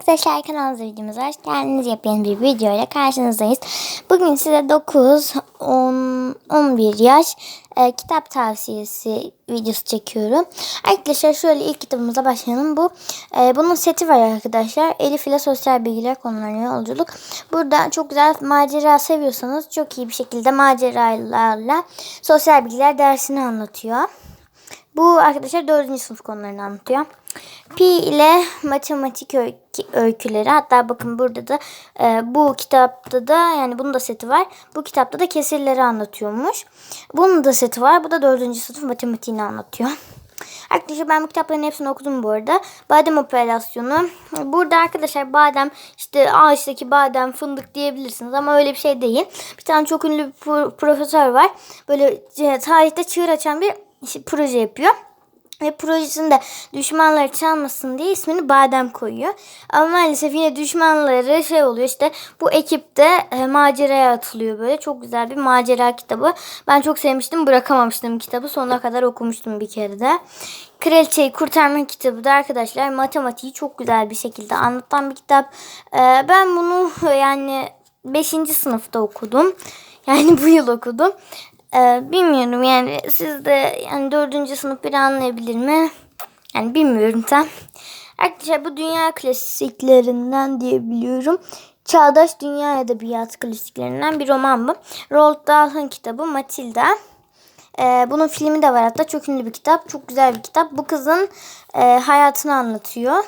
Arkadaşlar kanalımıza videomuza hoş geldiniz. Yepyeni bir video ile karşınızdayız. Bugün size 9, 10, 11 yaş e, kitap tavsiyesi videosu çekiyorum. Arkadaşlar şöyle ilk kitabımıza başlayalım. Bu e, Bunun seti var arkadaşlar. Elif ile sosyal bilgiler konularına yolculuk. Burada çok güzel macera seviyorsanız çok iyi bir şekilde maceralarla sosyal bilgiler dersini anlatıyor. Bu arkadaşlar 4. sınıf konularını anlatıyor. Pi ile matematik öykü- öyküleri hatta bakın burada da e, bu kitapta da yani bunun da seti var. Bu kitapta da kesirleri anlatıyormuş. Bunun da seti var. Bu da 4. sınıf matematiğini anlatıyor. Arkadaşlar ben bu kitapların hepsini okudum bu arada. Badem operasyonu. Burada arkadaşlar badem işte ağaçtaki badem fındık diyebilirsiniz ama öyle bir şey değil. Bir tane çok ünlü bir pro- profesör var. Böyle e, tarihte çığır açan bir işte proje yapıyor. Ve projesinde düşmanları çalmasın diye ismini Badem koyuyor. Ama maalesef yine düşmanları şey oluyor işte bu ekipte e, maceraya atılıyor böyle. Çok güzel bir macera kitabı. Ben çok sevmiştim bırakamamıştım kitabı. Sonuna kadar okumuştum bir kere de. Kraliçeyi Kurtarma kitabı da arkadaşlar matematiği çok güzel bir şekilde anlatan bir kitap. E, ben bunu yani 5. sınıfta okudum. Yani bu yıl okudum. Ee, bilmiyorum yani siz de yani dördüncü sınıf biri anlayabilir mi? Yani bilmiyorum tam. Arkadaşlar bu dünya klasiklerinden diyebiliyorum. Çağdaş Dünya Edebiyat klasiklerinden bir roman bu. Roald Dahl'ın kitabı Matilda. Ee, bunun filmi de var hatta çok ünlü bir kitap. Çok güzel bir kitap. Bu kızın e, hayatını anlatıyor.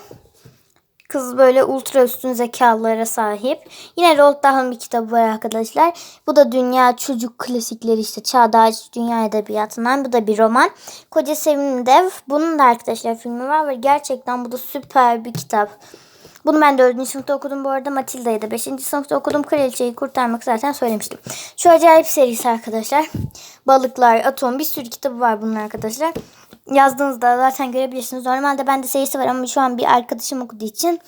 Kız böyle ultra üstün zekalara sahip. Yine Roald Dahl'ın bir kitabı var arkadaşlar. Bu da dünya çocuk klasikleri işte çağdaş dünya edebiyatından. Bu da bir roman. Koca Sevimli Dev. Bunun da arkadaşlar filmi var ve gerçekten bu da süper bir kitap. Bunu ben 4. sınıfta okudum bu arada. Matilda'yı da 5. sınıfta okudum. Kraliçeyi kurtarmak zaten söylemiştim. Şu acayip serisi arkadaşlar. Balıklar, Atom bir sürü kitabı var bunun arkadaşlar. Yazdığınızda zaten görebilirsiniz. Normalde bende serisi var ama şu an bir arkadaşım okuduğu için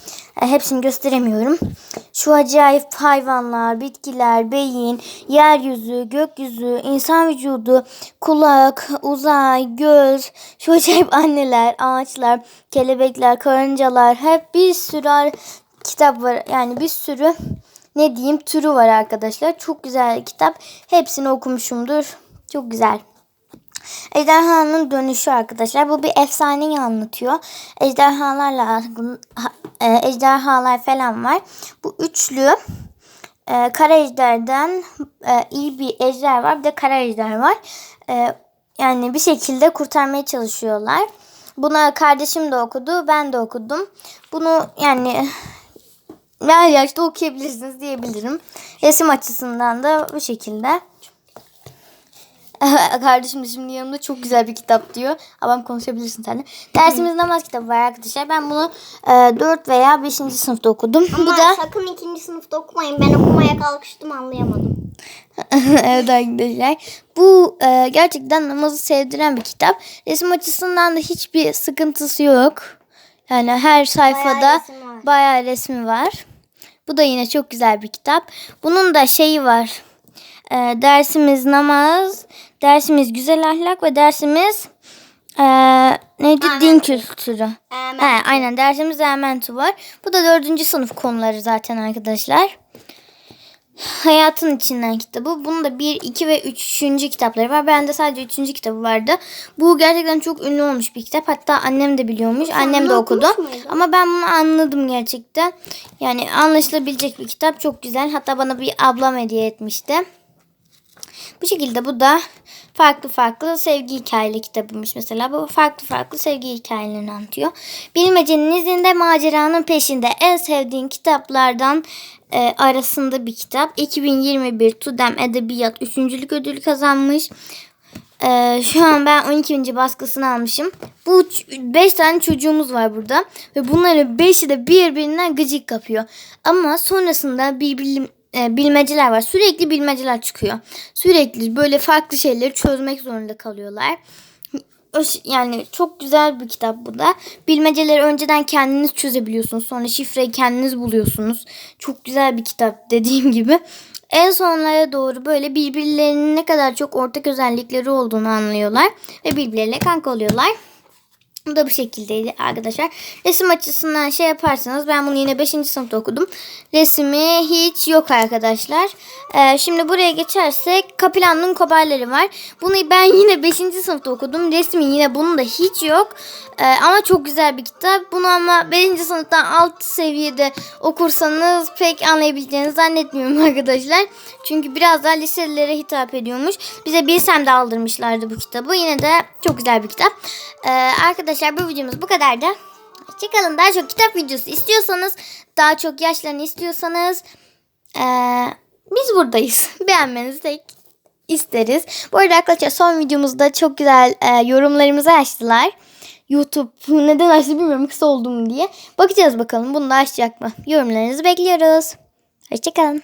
e, hepsini gösteremiyorum. Şu acayip hayvanlar, bitkiler, beyin, yeryüzü, gökyüzü, insan vücudu, kulak, uzay, göz, şu acayip anneler, ağaçlar, kelebekler, karıncalar hep bir sürü kitap var. Yani bir sürü ne diyeyim türü var arkadaşlar. Çok güzel kitap. Hepsini okumuşumdur. Çok güzel. Ejderhanın dönüşü arkadaşlar. Bu bir efsaneyi anlatıyor. Ejderhalarla e, ejderhalar falan var. Bu üçlü e, kara ejderden e, iyi bir ejder var. Bir de kara ejder var. E, yani bir şekilde kurtarmaya çalışıyorlar. Buna kardeşim de okudu. Ben de okudum. Bunu yani her yaşta okuyabilirsiniz diyebilirim. Resim açısından da bu şekilde. Kardeşim de şimdi yanımda çok güzel bir kitap diyor. Abam konuşabilirsin sen de. Dersimiz namaz kitabı var arkadaşlar. Ben bunu e, 4 veya 5. sınıfta okudum. Ama Bu da sakın ikinci sınıfta okumayın. Ben okumaya kalkıştım anlayamadım. evet arkadaşlar. Bu e, gerçekten namazı sevdiren bir kitap. Resim açısından da hiçbir sıkıntısı yok. Yani her sayfada resim var. bayağı resmi var. Bu da yine çok güzel bir kitap. Bunun da şeyi var. E, dersimiz namaz, dersimiz güzel ahlak ve dersimiz e, neydi? Din kültürü. Amen. He, aynen dersimiz Elementu var. Bu da dördüncü sınıf konuları zaten arkadaşlar. Hayatın içinden kitabı. Bunun da 1, 2 ve 3. kitapları var. Bende sadece 3. kitabı vardı. Bu gerçekten çok ünlü olmuş bir kitap. Hatta annem de biliyormuş. Annem de okudu. muydun? Ama ben bunu anladım gerçekten. Yani anlaşılabilecek bir kitap. Çok güzel. Hatta bana bir ablam hediye etmişti. Bu şekilde bu da farklı farklı sevgi hikayeli kitabıymış mesela. Bu farklı farklı sevgi hikayelerini anlatıyor. Bilmecenin izinde maceranın peşinde en sevdiğin kitaplardan e, arasında bir kitap. 2021 Tudem Edebiyat 3. ödülü kazanmış. Ee, şu an ben 12. baskısını almışım. Bu 5 tane çocuğumuz var burada. Ve bunların 5'i de birbirinden gıcık kapıyor. Ama sonrasında bir bilim, e, bilmeceler var. Sürekli bilmeceler çıkıyor. Sürekli böyle farklı şeyleri çözmek zorunda kalıyorlar. Yani çok güzel bir kitap bu da. Bilmeceleri önceden kendiniz çözebiliyorsunuz. Sonra şifreyi kendiniz buluyorsunuz. Çok güzel bir kitap dediğim gibi. En sonlara doğru böyle birbirlerinin ne kadar çok ortak özellikleri olduğunu anlıyorlar. Ve birbirleriyle kanka oluyorlar. Bu da bu şekildeydi arkadaşlar. Resim açısından şey yaparsanız ben bunu yine 5. sınıfta okudum. Resmi hiç yok arkadaşlar. Ee, şimdi buraya geçersek Kapilan'ın kobayları var. Bunu ben yine 5. sınıfta okudum. Resmi yine bunun da hiç yok. Ee, ama çok güzel bir kitap. Bunu ama 5. sınıftan alt seviyede okursanız pek anlayabileceğinizi zannetmiyorum arkadaşlar. Çünkü biraz daha liselere hitap ediyormuş. Bize Bilsem'de aldırmışlardı bu kitabı. Yine de çok güzel bir kitap. Ee, arkadaşlar bu videomuz bu kadardı. Hoşçakalın. Daha çok kitap videosu istiyorsanız, daha çok yaşlarını istiyorsanız ee, biz buradayız. Beğenmenizi de isteriz. Bu arada arkadaşlar son videomuzda çok güzel e, yorumlarımızı açtılar. YouTube neden açtı bilmiyorum kısa oldu mu diye. Bakacağız bakalım bunu da açacak mı? Yorumlarınızı bekliyoruz. Hoşçakalın.